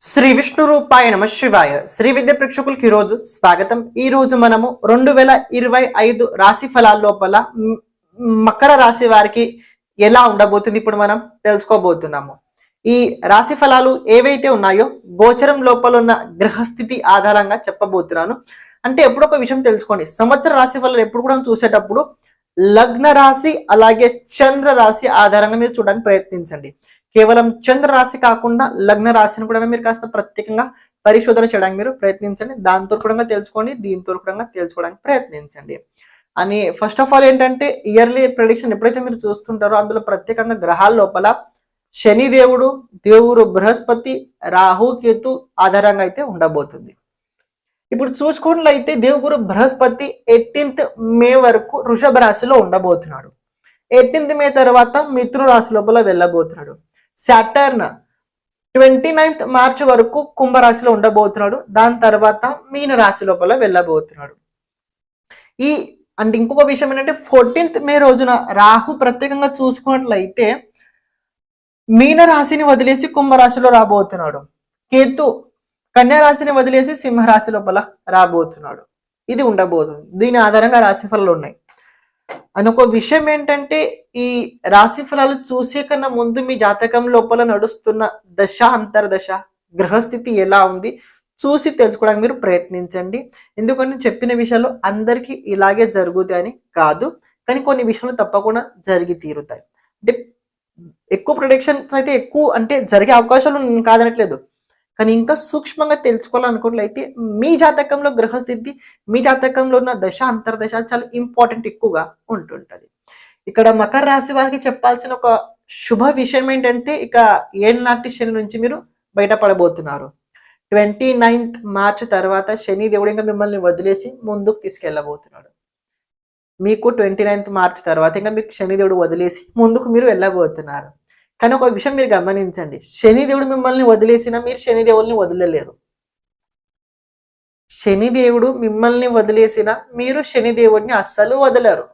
శ్రీ విష్ణు రూపాయ నమ శివాయ. శ్రీ విద్య ప్రేక్షకులకి ఈరోజు రోజు స్వాగతం. ఈ రోజు మనము రెండు వేల ఇరవై ఐదు రాశి ఫలాల లోపల మకర రాశి వారికి ఎలా ఉండబోతుంది ఇప్పుడు మనం తెలుసుకోబోతున్నాము. ఈ రాశి ఫలాలు ఏవైతే ఉన్నాయో గోచరం లోపల ఉన్న గ్రహస్థితి ఆధారంగా చెప్పబోతున్నాను. అంటే ఎప్పుడు ఒక విషయం తెలుసుకోండి. సంవత్సర రాశి ఫలాలు ఎప్పుడు కూడా చూసేటప్పుడు లగ్న రాశి అలాగే చంద్ర రాశి ఆధారంగా మీరు చూడడానికి ప్రయత్నించండి. కేవలం చంద్ర రాశి కాకుండా లగ్న రాశిని కూడా మీరు కాస్త ప్రత్యేకంగా పరిశోధన చేయడానికి మీరు ప్రయత్నించండి. దాంతో కూడా తెలుసుకోండి. దీంతో కూడా తెలుసుకోవడానికి ప్రయత్నించండి. అని ఫస్ట్ ఆఫ్ ఆల్ ఏంటంటే ఇయర్లీ ప్రిడిక్షన్ ఎప్పుడైతే మీరు చూస్తుంటారో అందులో ప్రత్యేకంగా గ్రహాల లోపల శని దేవుడు దేవుడు బృహస్పతి రాహు కేతు ఆధారంగా అయితే ఉండబోతుంది. ఇప్పుడు చూసుకున్నట్లయితే దేవుగురు బృహస్పతి ఎయిటీన్త్ మే వరకు వృషభ రాశిలో ఉండబోతున్నాడు. ఎయిటీన్త్ మే తర్వాత మిథున రాశి లోపల వెళ్ళబోతున్నాడు. సాటర్న్ ట్వంటీ నైన్త్ మార్చ్ వరకు కుంభరాశిలో ఉండబోతున్నాడు. దాని తర్వాత మీన రాశి లోపల వెళ్ళబోతున్నాడు. ఈ అంటే ఇంకొక విషయం ఏంటంటే ఫోర్టీన్త్ మే రోజున రాహు ప్రత్యేకంగా చూసుకున్నట్లయితే మీన రాశిని వదిలేసి కుంభరాశిలో రాబోతున్నాడు. కేతు కన్యా రాశిని వదిలేసి సింహరాశి లోపల రాబోతున్నాడు. ఇది ఉండబోతుంది. దీని ఆధారంగా రాశిఫలాలు ఉన్నాయి. అని ఒక విషయం ఏంటంటే ఈ రాశి ఫలాలు చూసే కన్నా ముందు మీ జాతకం లోపల నడుస్తున్న దశ అంతర్దశ గ్రహస్థితి ఎలా ఉంది చూసి తెలుసుకోవడానికి మీరు ప్రయత్నించండి. ఎందుకంటే నేను చెప్పిన విషయాలు అందరికీ ఇలాగే జరుగుతాయని కాదు కానీ కొన్ని విషయాలు తప్పకుండా జరిగి తీరుతాయి. అంటే ఎక్కువ ప్రొడిక్షన్స్ అయితే ఎక్కువ అంటే జరిగే అవకాశాలు కాదనట్లేదు. కానీ ఇంకా సూక్ష్మంగా తెలుసుకోవాలనుకున్నట్లయితే మీ జాతకంలో గ్రహస్థితి మీ జాతకంలో ఉన్న దశ అంతర్దశ చాలా ఇంపార్టెంట్ ఎక్కువగా ఉంటుంటది. ఇక్కడ మకర రాశి వారికి చెప్పాల్సిన ఒక శుభ విషయం ఏంటంటే ఇక ఏళ్ళనాటి శని నుంచి మీరు బయటపడబోతున్నారు. ట్వంటీ నైన్త్ మార్చ్ తర్వాత శని దేవుడు ఇంకా మిమ్మల్ని వదిలేసి ముందుకు తీసుకెళ్ళబోతున్నాడు. మీకు ట్వంటీ నైన్త్ మార్చ్ తర్వాత ఇంకా మీకు శనిదేవుడు వదిలేసి ముందుకు మీరు వెళ్ళబోతున్నారు. కానీ ఒక విషయం మీరు గమనించండి. శనిదేవుడు మిమ్మల్ని వదిలేసినా మీరు శనిదేవుల్ని శనిదేవుడు మిమ్మల్ని వదిలేసిన మీరు శనిదేవుడిని అస్సలు వదలరు.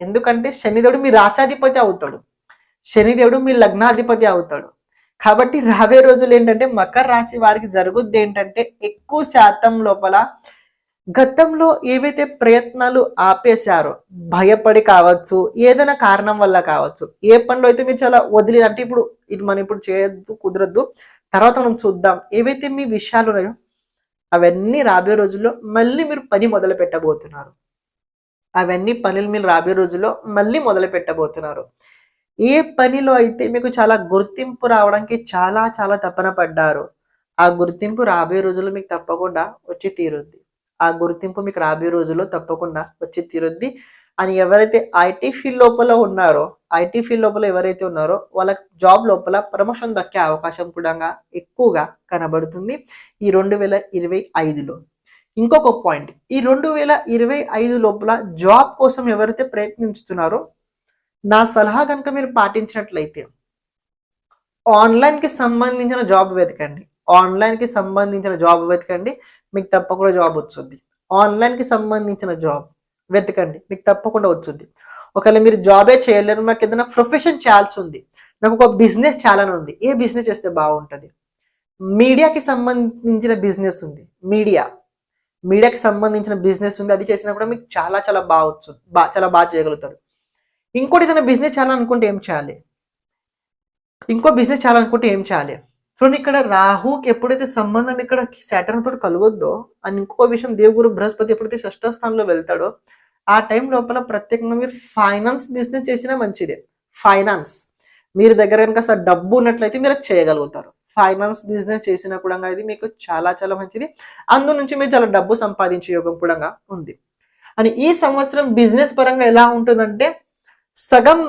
ఎందుకంటే శనిదేవుడు మీ రాశాధిపతి అవుతాడు. శనిదేవుడు మీ లగ్నాధిపతి అవుతాడు. కాబట్టి రాబోయే రోజులు ఏంటంటే మకర రాశి వారికి జరుగుద్ది ఏంటంటే ఎక్కువ శాతం లోపల గతంలో ఏవైతే ప్రయత్నాలు ఆపేశారో భయపడి కావచ్చు ఏదైనా కారణం వల్ల కావచ్చు ఏ పనిలో అయితే మీరు చాలా వదిలేదు అంటే ఇప్పుడు ఇది మనం ఇప్పుడు చేయొద్దు కుదరద్దు తర్వాత మనం చూద్దాం ఏవైతే మీ విషయాలు ఉన్నాయో అవన్నీ రాబోయే రోజుల్లో మళ్ళీ మీరు పని మొదలు పెట్టబోతున్నారు. అవన్నీ పనులు మీరు రాబోయే రోజుల్లో మళ్ళీ మొదలు పెట్టబోతున్నారు. ఏ పనిలో అయితే మీకు చాలా గుర్తింపు రావడానికి చాలా చాలా తపన పడ్డారు ఆ గుర్తింపు రాబోయే రోజుల్లో మీకు తప్పకుండా వచ్చి తీరుద్ది. ఆ గుర్తింపు మీకు రాబోయే రోజుల్లో తప్పకుండా వచ్చి తీరుద్ది. అని ఎవరైతే ఐటీ ఫీల్డ్ లోపల ఉన్నారో ఐటీ ఫీల్డ్ లోపల ఎవరైతే ఉన్నారో వాళ్ళ జాబ్ లోపల ప్రమోషన్ దక్కే అవకాశం కూడా ఎక్కువగా కనబడుతుంది ఈ రెండు వేల ఇరవై ఐదులో. ఇంకొక పాయింట్ ఈ రెండు వేల ఇరవై ఐదు లోపల జాబ్ కోసం ఎవరైతే ప్రయత్నించుతున్నారో నా సలహా కనుక మీరు పాటించినట్లయితే ఆన్లైన్కి సంబంధించిన జాబ్ వెతకండి. ఆన్లైన్కి సంబంధించిన జాబ్ వెతకండి. మీకు తప్పకుండా జాబ్ వస్తుంది. ఆన్లైన్కి సంబంధించిన జాబ్ వెతకండి. మీకు తప్పకుండా వచ్చుద్ది ఒకవేళ మీరు జాబే చేయలేరు నాకు ఏదైనా ప్రొఫెషన్ చేయాల్సి ఉంది. నాకు ఒక బిజినెస్ చేయాలని ఉంది. ఏ బిజినెస్ చేస్తే బాగుంటుంది? మీడియాకి సంబంధించిన బిజినెస్ ఉంది. మీడియా మీడియాకి సంబంధించిన బిజినెస్ ఉంది. అది చేసినా కూడా మీకు చాలా చాలా బాగా బా చాలా బాగా చేయగలుగుతారు. ఇంకోటి ఏదైనా బిజినెస్ చేయాలనుకుంటే ఏం చేయాలి? ఇంకో బిజినెస్ చేయాలనుకుంటే ఏం చేయాలి? చూడండి ఇక్కడ రాహుకి ఎప్పుడైతే సంబంధం ఇక్కడ శాటర్న్ తోటి కలగొద్దో అని ఇంకో విషయం దేవుగురు బృహస్పతి ఎప్పుడైతే షష్ఠ స్థానంలో వెళ్తాడో ఆ టైం లోపల ప్రత్యేకంగా మీరు ఫైనాన్స్ బిజినెస్ చేసినా మంచిదే. ఫైనాన్స్. మీరు దగ్గర కనుక అసలు డబ్బు ఉన్నట్లయితే మీరు చేయగలుగుతారు. ఫైనాన్స్ బిజినెస్ చేసినా కూడా ఇది మీకు చాలా చాలా మంచిది. అందు నుంచి మీరు చాలా డబ్బు సంపాదించే యోగం కూడా ఉంది. అని ఈ సంవత్సరం బిజినెస్ పరంగా ఎలా ఉంటుందంటే సగం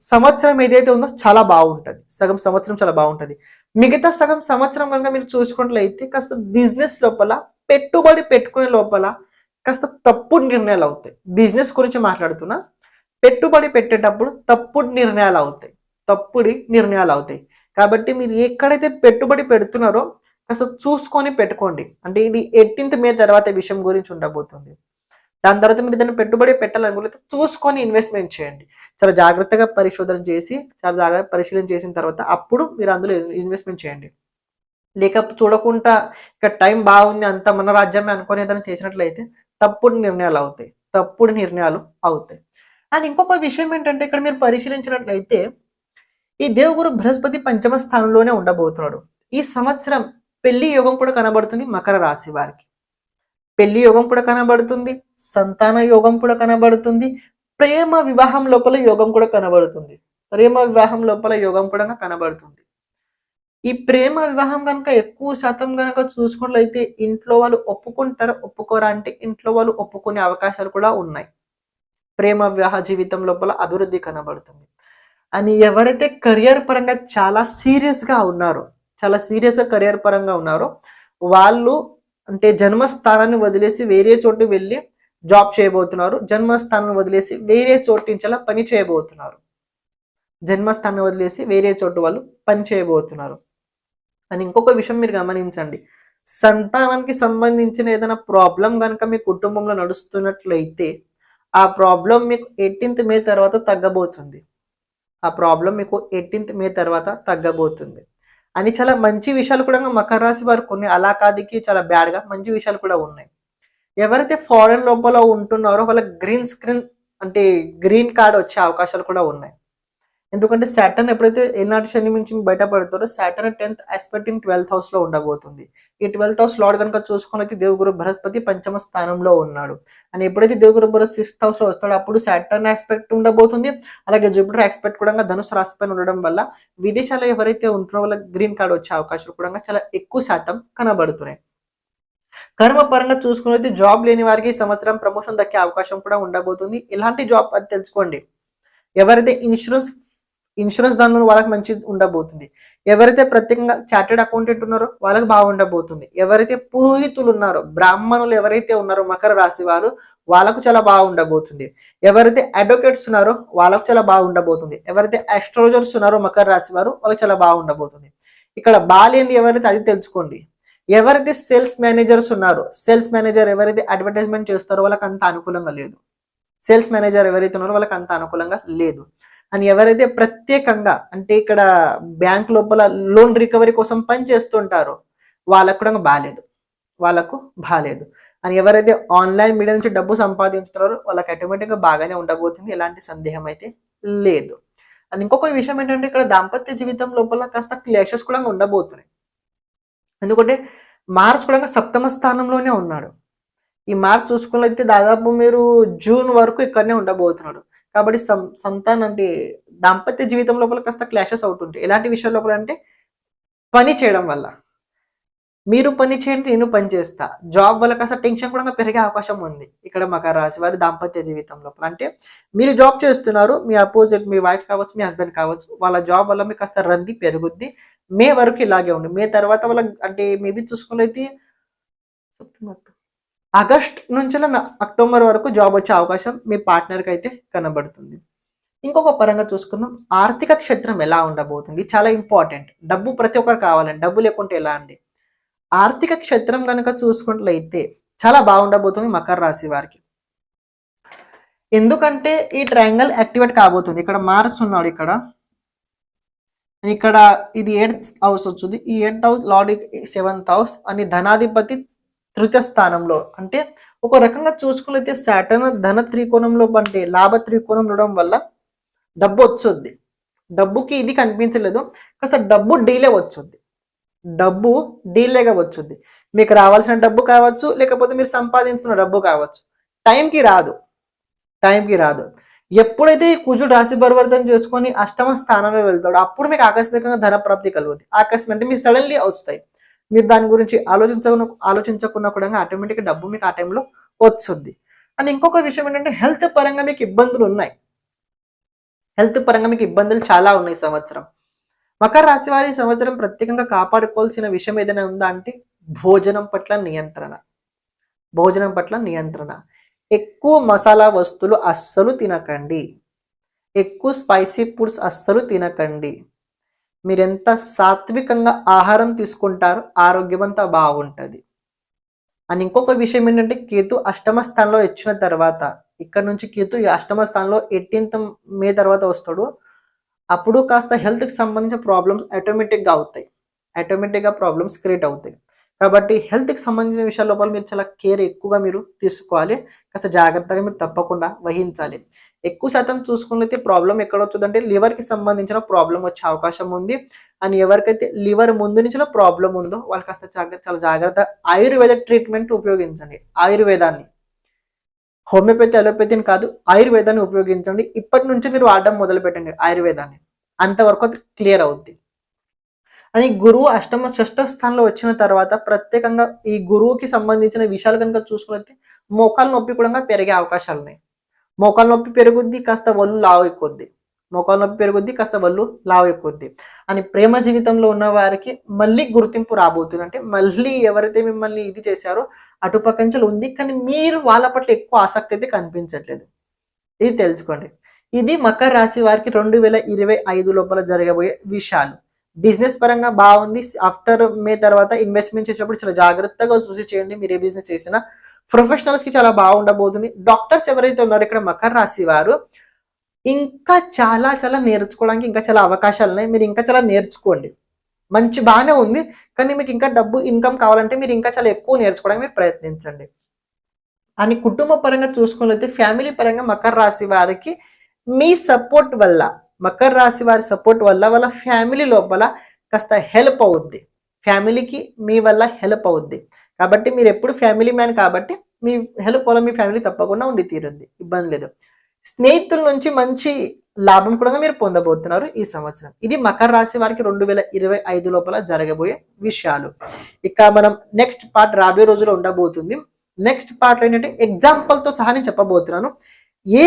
సంవత్సరం ఏదైతే ఉందో చాలా బాగుంటుంది. సగం సంవత్సరం చాలా బాగుంటుంది. మిగతా సగం సంవత్సరం కనుక మీరు చూసుకున్నట్లయితే కాస్త బిజినెస్ లోపల పెట్టుబడి పెట్టుకునే లోపల కాస్త తప్పుడు నిర్ణయాలు అవుతాయి. బిజినెస్ గురించి మాట్లాడుతున్నా పెట్టుబడి పెట్టేటప్పుడు తప్పుడు నిర్ణయాలు అవుతాయి. తప్పుడు నిర్ణయాలు అవుతాయి. కాబట్టి మీరు ఎక్కడైతే పెట్టుబడి పెడుతున్నారో కాస్త చూసుకొని పెట్టుకోండి. అంటే ఇది ఎయిటీన్త్ మే తర్వాత విషయం గురించి ఉండబోతుంది. దాని తర్వాత మీరు దాన్ని పెట్టుబడి పెట్టాలనుకుంటే చూసుకొని ఇన్వెస్ట్మెంట్ చేయండి. చాలా జాగ్రత్తగా పరిశోధన చేసి చాలా జాగ్రత్త పరిశీలన చేసిన తర్వాత అప్పుడు మీరు అందులో ఇన్వెస్ట్మెంట్ చేయండి. లేక చూడకుండా ఇక టైం బాగుంది అంత మన రాజ్యమే అనుకొని ఏదైనా చేసినట్లయితే తప్పుడు నిర్ణయాలు అవుతాయి. తప్పుడు నిర్ణయాలు అవుతాయి. అండ్ ఇంకొక విషయం ఏంటంటే ఇక్కడ మీరు పరిశీలించినట్లయితే ఈ దేవగురు బృహస్పతి పంచమ స్థానంలోనే ఉండబోతున్నాడు. ఈ సంవత్సరం పెళ్ళి యోగం కూడా కనబడుతుంది మకర రాశి వారికి. పెళ్ళి యోగం కూడా కనబడుతుంది సంతాన యోగం కూడా కనబడుతుంది ప్రేమ వివాహం లోపల యోగం కూడా కనబడుతుంది. ప్రేమ వివాహం లోపల యోగం కూడా కనబడుతుంది. ఈ ప్రేమ వివాహం కనుక ఎక్కువ శాతం కనుక చూసుకున్నట్లయితే ఇంట్లో వాళ్ళు ఒప్పుకుంటారు ఒప్పుకోరా అంటే ఇంట్లో వాళ్ళు ఒప్పుకునే అవకాశాలు కూడా ఉన్నాయి. ప్రేమ వివాహ జీవితం లోపల అభివృద్ధి కనబడుతుంది. అని ఎవరైతే కెరియర్ పరంగా చాలా సీరియస్గా ఉన్నారో చాలా సీరియస్గా కెరియర్ పరంగా ఉన్నారో వాళ్ళు అంటే జన్మస్థానాన్ని వదిలేసి వేరే చోటు వెళ్ళి జాబ్ చేయబోతున్నారు. జన్మస్థానం వదిలేసి వేరే చోటు నుంచి అలా పని చేయబోతున్నారు. జన్మస్థానం వదిలేసి వేరే చోటు వాళ్ళు పని చేయబోతున్నారు. అని ఇంకొక విషయం మీరు గమనించండి. సంతానానికి సంబంధించిన ఏదైనా ప్రాబ్లం కనుక మీ కుటుంబంలో నడుస్తున్నట్లయితే ఆ ప్రాబ్లం మీకు ఎయిటీన్త్ మే తర్వాత తగ్గబోతుంది. ఆ ప్రాబ్లం మీకు ఎయిటీన్త్ మే తర్వాత తగ్గబోతుంది. అని చాలా మంచి విషయాలు కూడా మకర రాశి వారు కొన్ని అలా కాదికి చాలా బ్యాడ్గా మంచి విషయాలు కూడా ఉన్నాయి. ఎవరైతే ఫారెన్ లోపల ఉంటున్నారో వాళ్ళకి గ్రీన్ స్క్రీన్ అంటే గ్రీన్ కార్డ్ వచ్చే అవకాశాలు కూడా ఉన్నాయి. ఎందుకంటే సాటర్న్ ఎప్పుడైతే ఏనాటి శని నుంచి బయటపడతారో Saturn tenth aspect in twelfth హౌస్లో ఉండబోతుంది. ఈ ట్వెల్త్ హౌస్ లాడ్ కనుక చూసుకుని దేవగురు దేవుగురు బృహస్పతి పంచమ స్థానంలో ఉన్నాడు. అని ఎప్పుడైతే దేవుగురు బృహస్ సిక్స్త్ హౌస్లో వస్తాడో అప్పుడు సాటర్న్ ఆస్పెక్ట్ ఉండబోతుంది. అలాగే జూపిటర్ ఆస్పెక్ట్ కూడా ధనుసు రాశి పైన ఉండడం వల్ల విదేశాల్లో ఎవరైతే ఉంటున్న వాళ్ళ గ్రీన్ కార్డ్ వచ్చే అవకాశాలు కూడా చాలా ఎక్కువ శాతం కనబడుతున్నాయి. కర్మ పరంగా చూసుకున్నైతే జాబ్ లేని వారికి ఈ సంవత్సరం ప్రమోషన్ దక్కే అవకాశం కూడా ఉండబోతుంది. ఇలాంటి జాబ్ అది తెలుసుకోండి. ఎవరైతే ఇన్సూరెన్స్ ఇన్సూరెన్స్ దానిలో వాళ్ళకి మంచి ఉండబోతుంది. ఎవరైతే ప్రత్యేకంగా చార్టెడ్ అకౌంటెంట్ ఉన్నారో వాళ్ళకి బాగుండబోతుంది ఎవరైతే పురోహితులు ఉన్నారో బ్రాహ్మణులు ఎవరైతే ఉన్నారో మకర రాశి వారు వాళ్ళకు చాలా బాగుండబోతుంది ఎవరైతే అడ్వకేట్స్ ఉన్నారో వాళ్ళకు చాలా బాగుండబోతుంది ఎవరైతే ఆస్ట్రాలజర్స్ ఉన్నారో మకర రాశి వారు వాళ్ళకి చాలా బాగుండబోతుంది ఇక్కడ బాలేంది ఎవరైతే అది తెలుసుకోండి. ఎవరైతే సేల్స్ మేనేజర్స్ ఉన్నారో సేల్స్ మేనేజర్ ఎవరైతే అడ్వర్టైజ్మెంట్ చేస్తారో వాళ్ళకి అంత అనుకూలంగా లేదు. సేల్స్ మేనేజర్ ఎవరైతే ఉన్నారో వాళ్ళకి అంత అనుకూలంగా లేదు. అని ఎవరైతే ప్రత్యేకంగా అంటే ఇక్కడ బ్యాంక్ లోపల లోన్ రికవరీ కోసం పని చేస్తుంటారో వాళ్ళకు కూడా బాగాలేదు. వాళ్ళకు బాగాలేదు. అని ఎవరైతే ఆన్లైన్ మీడియా నుంచి డబ్బు సంపాదించుతున్నారో వాళ్ళకి ఆటోమేటిక్గా బాగానే ఉండబోతుంది. ఎలాంటి సందేహం అయితే లేదు. అండ్ ఇంకొక విషయం ఏంటంటే ఇక్కడ దాంపత్య జీవితం లోపల కాస్త క్లేషెస్ కూడా ఉండబోతున్నాయి. ఎందుకంటే మార్స్ కూడా సప్తమ స్థానంలోనే ఉన్నాడు. ఈ మార్చ్ చూసుకున్నట్లయితే దాదాపు మీరు జూన్ వరకు ఇక్కడనే ఉండబోతున్నాడు. కాబట్టి సం సంతానం అంటే దాంపత్య జీవితం లోపల కాస్త క్లాషెస్ అవుతుంటాయి ఎలాంటి విషయాల లోపల అంటే పని చేయడం వల్ల. మీరు పని చేయండి నేను పని చేస్తా. జాబ్ వల్ల కాస్త టెన్షన్ కూడా పెరిగే అవకాశం ఉంది. ఇక్కడ మకర రాశి వారి దాంపత్య జీవితం లోపల. అంటే మీరు జాబ్ చేస్తున్నారు మీ అపోజిట్ మీ వైఫ్ కావచ్చు మీ హస్బెండ్ కావచ్చు వాళ్ళ జాబ్ వల్ల మీకు కాస్త రంది పెరుగుద్ది. మే వరకు ఇలాగే ఉంది మే తర్వాత వాళ్ళ అంటే మేబీ చూసుకున్నైతే ఆగస్ట్ నుంచి అక్టోబర్ వరకు జాబ్ వచ్చే అవకాశం మీ పార్ట్నర్కి అయితే కనబడుతుంది. ఇంకొక పరంగా చూసుకుందాం ఆర్థిక క్షేత్రం ఎలా ఉండబోతుంది? చాలా ఇంపార్టెంట్ డబ్బు ప్రతి ఒక్కరు కావాలండి. డబ్బు లేకుంటే ఎలా అండి? ఆర్థిక క్షేత్రం కనుక చూసుకున్నట్లయితే చాలా బాగుండబోతుంది మకర రాశి వారికి. ఎందుకంటే ఈ ట్రయాంగల్ యాక్టివేట్ కాబోతుంది. ఇక్కడ మార్స్ ఉన్నాడు ఇక్కడ. ఇక్కడ ఇది ఎయిత్ హౌస్ వచ్చింది. ఈ eighth house lord seventh house అని ధనాధిపతి తృతీయ స్థానంలో అంటే ఒక రకంగా చూసుకున్నైతే శాటర్న్ ధన త్రికోణంలో అంటే లాభ త్రికోణం ఉండడం వల్ల డబ్బు వచ్చొద్ది. డబ్బుకి ఇది కనిపించలేదు. కాస్త డబ్బు డీలే వచ్చొద్ది. డబ్బు డీలేగా వచ్చుద్ది. మీకు రావాల్సిన డబ్బు కావచ్చు లేకపోతే మీరు సంపాదించుకున్న డబ్బు కావచ్చు. టైంకి రాదు. టైంకి రాదు. ఎప్పుడైతే ఈ కుజుడు రాశి పరివర్తన చేసుకొని అష్టమ స్థానంలో వెళ్తాడో అప్పుడు మీకు ఆకస్మికంగా ధన ప్రాప్తి కలుగుతుంది ఆకస్మిక అంటే మీకు సడన్లీ వస్తాయి మీరు దాని గురించి ఆలోచించకుండా ఆలోచించకుండా కూడా ఆటోమేటిక్గా డబ్బు మీకు ఆ టైంలో వచ్చుద్ది అండ్ ఇంకొక విషయం ఏంటంటే హెల్త్ పరంగా మీకు ఇబ్బందులు ఉన్నాయి. హెల్త్ పరంగా మీకు ఇబ్బందులు చాలా ఉన్నాయి సంవత్సరం. మకర రాశి వారి సంవత్సరం ప్రత్యేకంగా కాపాడుకోవాల్సిన విషయం ఏదైనా ఉందా అంటే భోజనం పట్ల నియంత్రణ. భోజనం పట్ల నియంత్రణ. ఎక్కువ మసాలా వస్తువులు అస్సలు తినకండి. ఎక్కువ స్పైసీ ఫుడ్స్ అస్సలు తినకండి. మీరెంత సాత్వికంగా ఆహారం తీసుకుంటారో ఆరోగ్యం అంతా బాగుంటుంది. అని ఇంకొక విషయం ఏంటంటే కేతు అష్టమ స్థానంలో వచ్చిన తర్వాత ఇక్కడ నుంచి కేతు అష్టమ స్థానంలో ఎయిటీన్త్ మే తర్వాత వస్తాడు. అప్పుడు కాస్త హెల్త్కి సంబంధించిన ప్రాబ్లమ్స్ ఆటోమేటిక్గా అవుతాయి. ఆటోమేటిక్గా ప్రాబ్లమ్స్ క్రియేట్ అవుతాయి. కాబట్టి హెల్త్కి సంబంధించిన విషయాల లోపల మీరు చాలా కేర్ ఎక్కువగా మీరు తీసుకోవాలి. కాస్త జాగ్రత్తగా మీరు తప్పకుండా వహించాలి. ఎక్కువ శాతం చూసుకున్నైతే ప్రాబ్లం ఎక్కడ వచ్చిందంటే లివర్కి సంబంధించిన ప్రాబ్లం వచ్చే అవకాశం ఉంది. అని ఎవరికైతే లివర్ ముందు నుంచి ప్రాబ్లం ఉందో వాళ్ళు కాస్త జాగ్రత్త చాలా జాగ్రత్త ఆయుర్వేద ట్రీట్మెంట్ ఉపయోగించండి. ఆయుర్వేదాన్ని. హోమియోపతి అలోపతిని కాదు ఆయుర్వేదాన్ని ఉపయోగించండి. ఇప్పటి నుంచి మీరు వాడడం మొదలు పెట్టండి ఆయుర్వేదాన్ని. అంతవరకు క్లియర్ అవుద్ది. అని గురువు అష్టమ షష్ఠ స్థానంలో వచ్చిన తర్వాత ప్రత్యేకంగా ఈ గురువుకి సంబంధించిన విషయాలు కనుక చూసుకున్నైతే మోకాల నొప్పి కూడా పెరిగే అవకాశాలు ఉన్నాయి మోకాల నొప్పి పెరుగుద్ది కాస్త వల్లు లావు ఎక్కుద్ది. మోకాల నొప్పి పెరుగుద్ది కాస్త వల్లు లావు ఎక్కుద్ది. అని ప్రేమ జీవితంలో ఉన్న వారికి మళ్ళీ గుర్తింపు రాబోతుంది. అంటే మళ్ళీ ఎవరైతే మిమ్మల్ని ఇది చేశారో అటుపక్కంచెలు ఉంది కానీ మీరు వాళ్ళ పట్ల ఎక్కువ ఆసక్తి అయితే కనిపించట్లేదు. ఇది తెలుసుకోండి. ఇది మకర రాశి వారికి రెండు వేల ఇరవై ఐదు లోపల జరగబోయే విషయాలు. బిజినెస్ పరంగా బాగుంది. ఆఫ్టర్ మే తర్వాత ఇన్వెస్ట్మెంట్ చేసేటప్పుడు చాలా జాగ్రత్తగా చూసి చేయండి. మీరు ఏ బిజినెస్ చేసినా ప్రొఫెషనల్స్కి చాలా బాగుండబోతుంది. డాక్టర్స్ ఎవరైతే ఉన్నారో ఇక్కడ మకర రాశి వారు ఇంకా చాలా చాలా నేర్చుకోవడానికి ఇంకా చాలా అవకాశాలు ఉన్నాయి. మీరు ఇంకా చాలా నేర్చుకోండి. మంచి బాగానే ఉంది కానీ మీకు ఇంకా డబ్బు ఇన్కమ్ కావాలంటే మీరు ఇంకా చాలా ఎక్కువ నేర్చుకోవడానికి మీరు ప్రయత్నించండి. అని కుటుంబ పరంగా చూసుకున్నట్లయితే ఫ్యామిలీ పరంగా మకర రాశి వారికి మీ సపోర్ట్ వల్ల మకర రాశి వారి సపోర్ట్ వల్ల వాళ్ళ ఫ్యామిలీ లోపల కాస్త హెల్ప్ అవుద్ది. ఫ్యామిలీకి మీ వల్ల హెల్ప్ అవుద్ది. కాబట్టి మీరు ఎప్పుడు ఫ్యామిలీ మ్యాన్ కాబట్టి మీ హెల్ప్ వల్ల మీ ఫ్యామిలీ తప్పకుండా ఉండి తీరుంది ఇబ్బంది లేదు. స్నేహితుల నుంచి మంచి లాభం కూడా మీరు పొందబోతున్నారు ఈ సంవత్సరం. ఇది మకర రాశి వారికి రెండు వేల ఇరవై ఐదు లోపల జరగబోయే విషయాలు. ఇక మనం నెక్స్ట్ పార్ట్ రాబోయే రోజులో ఉండబోతుంది. నెక్స్ట్ పార్ట్ ఏంటంటే ఎగ్జాంపుల్తో సహా నేను చెప్పబోతున్నాను. ఏ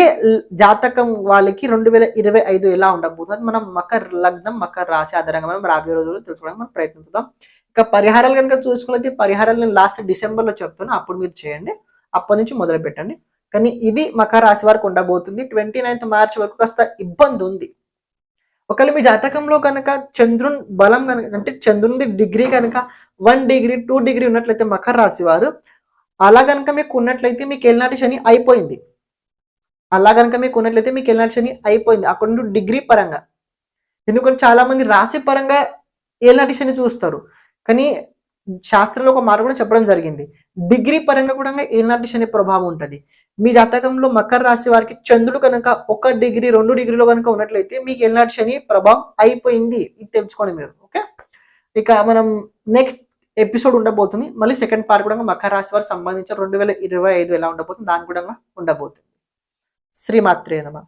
జాతకం వాళ్ళకి రెండు వేల ఇరవై ఐదు ఎలా ఉండబోతుంది? మనం మకర లగ్నం మకర రాశి ఆధారంగా మనం రాబోయే రోజుల్లో తెలుసుకోవడానికి మనం ప్రయత్నిస్తాం ఇంకా పరిహారాలు కనుక చూసుకున్నది పరిహారాలు నేను లాస్ట్ డిసెంబర్లో చెప్తాను అప్పుడు మీరు చేయండి. అప్పటి నుంచి మొదలు పెట్టండి. కానీ ఇది మకర రాశి వరకు ఉండబోతుంది. ట్వంటీ నైన్త్ మార్చ్ వరకు కాస్త ఇబ్బంది ఉంది. ఒకవేళ మీ జాతకంలో కనుక చంద్రుని బలం కనుక అంటే చంద్రుని డిగ్రీ కనుక వన్ డిగ్రీ టూ డిగ్రీ ఉన్నట్లయితే మకర రాశి వారు అలా కనుక మీకు ఉన్నట్లయితే మీకు ఎల్నాటి శని అయిపోయింది. అలా కనుక మీకు ఉన్నట్లయితే మీకు ఎల్నాటి శని అయిపోయింది. అక్కడ నుండి డిగ్రీ పరంగా. ఎందుకంటే చాలా మంది రాశి పరంగా ఏనాటి శని చూస్తారు. కానీ శాస్త్రంలో ఒక మాట కూడా చెప్పడం జరిగింది. డిగ్రీ పరంగా కూడా ఏనాటి శని ప్రభావం ఉంటుంది. మీ జాతకంలో మకర రాశి వారికి చంద్రుడు కనుక ఒక డిగ్రీ రెండు డిగ్రీలో కనుక ఉన్నట్లయితే మీకు ఏనాటి శని ప్రభావం అయిపోయింది. ఇది తెలుసుకోండి మీరు ఓకే? ఇక మనం నెక్స్ట్ ఎపిసోడ్ ఉండబోతుంది. మళ్ళీ సెకండ్ పార్ట్ కూడా మకర రాశి వారికి సంబంధించిన రెండు వేల ఇరవై ఐదు ఎలా ఉండబోతుంది దాని కూడా ఉండబోతుంది. శ్రీమాత్రే నమ.